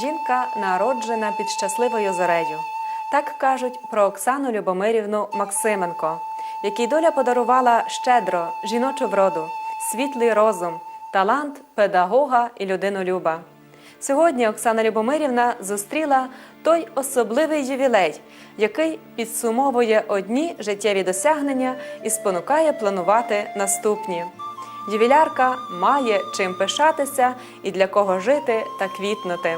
Жінка народжена під щасливою зорею. Так кажуть про Оксану Любомирівну Максименко, якій доля подарувала щедро жіночу вроду, світлий розум, талант педагога і людинолюба. Сьогодні Оксана Любомирівна зустріла той особливий ювілей, який підсумовує одні життєві досягнення і спонукає планувати наступні. Ювілярка має чим пишатися і для кого жити та квітнути.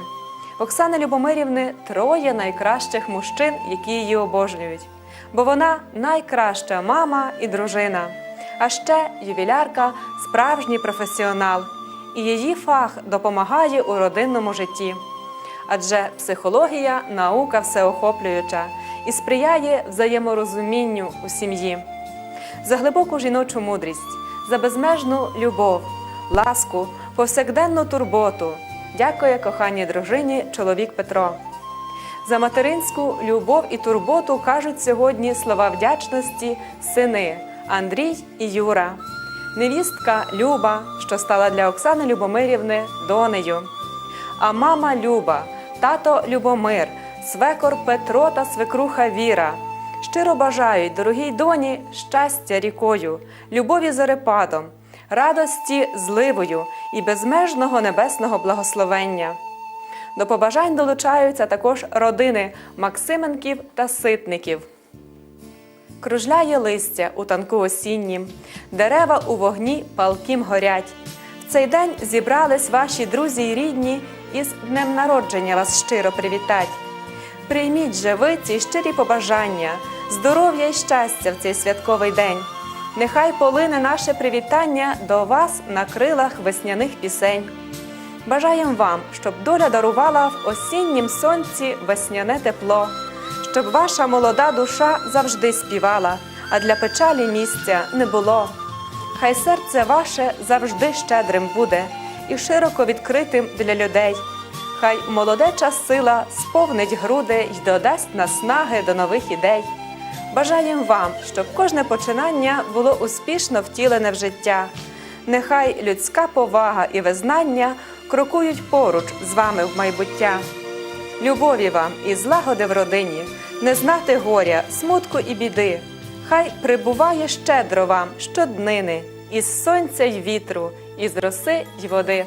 В Оксани Любомирівни троє найкращих мужчин, які її обожнюють, бо вона найкраща мама і дружина. А ще ювілярка справжній професіонал, і її фах допомагає у родинному житті. Адже психологія наука всеохоплююча і сприяє взаєморозумінню у сім'ї за глибоку жіночу мудрість, за безмежну любов, ласку, повсякденну турботу. Дякує коханій дружині чоловік Петро. За материнську любов і турботу кажуть сьогодні слова вдячності сини Андрій і Юра, невістка Люба, що стала для Оксани Любомирівни донею. А мама Люба, тато Любомир, свекор Петро та свекруха Віра. Щиро бажають дорогій доні щастя рікою, любові зорепадом, радості зливою і безмежного небесного благословення. До побажань долучаються також родини Максименків та Ситників. Кружляє листя у танку осіннім, дерева у вогні палким горять. В цей день зібрались ваші друзі й рідні із днем народження вас щиро привітать. Прийміть же ви ці щирі побажання, здоров'я і щастя в цей святковий день. Нехай полине наше привітання до вас на крилах весняних пісень. Бажаєм вам, щоб доля дарувала в осіннім сонці весняне тепло, щоб ваша молода душа завжди співала, а для печалі місця не було. Хай серце ваше завжди щедрим буде і широко відкритим для людей. Хай молодеча сила сповнить груди й додасть наснаги до нових ідей. Бажаєм вам, щоб кожне починання було успішно втілене в життя. Нехай людська повага і визнання крокують поруч з вами в майбуття. Любові вам і злагоди в родині, не знати горя, смутку і біди. Хай прибуває щедро вам щоднини, із сонця й вітру, із роси й води.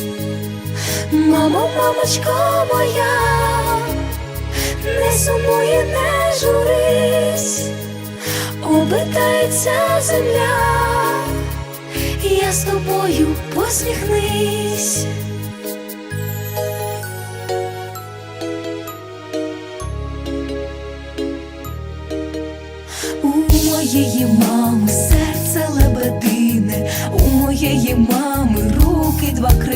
Мамо, мамочко моя, не сумуй, не журись, обертається земля, я з тобою посміхнись. У моєї мами серце лебедине, у моєї мами руки два крила,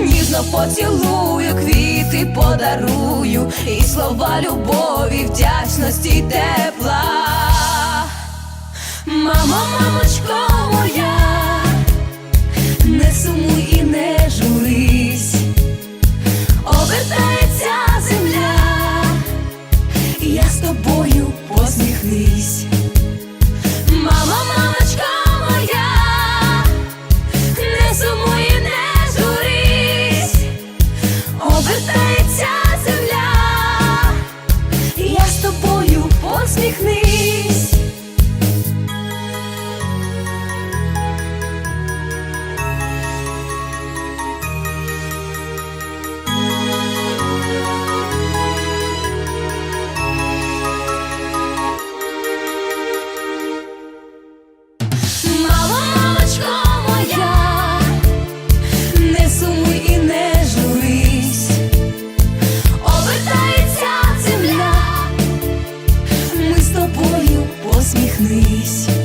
ніжно поцілую, квіти подарую, і слова любові, вдячності й сумуй, Greece.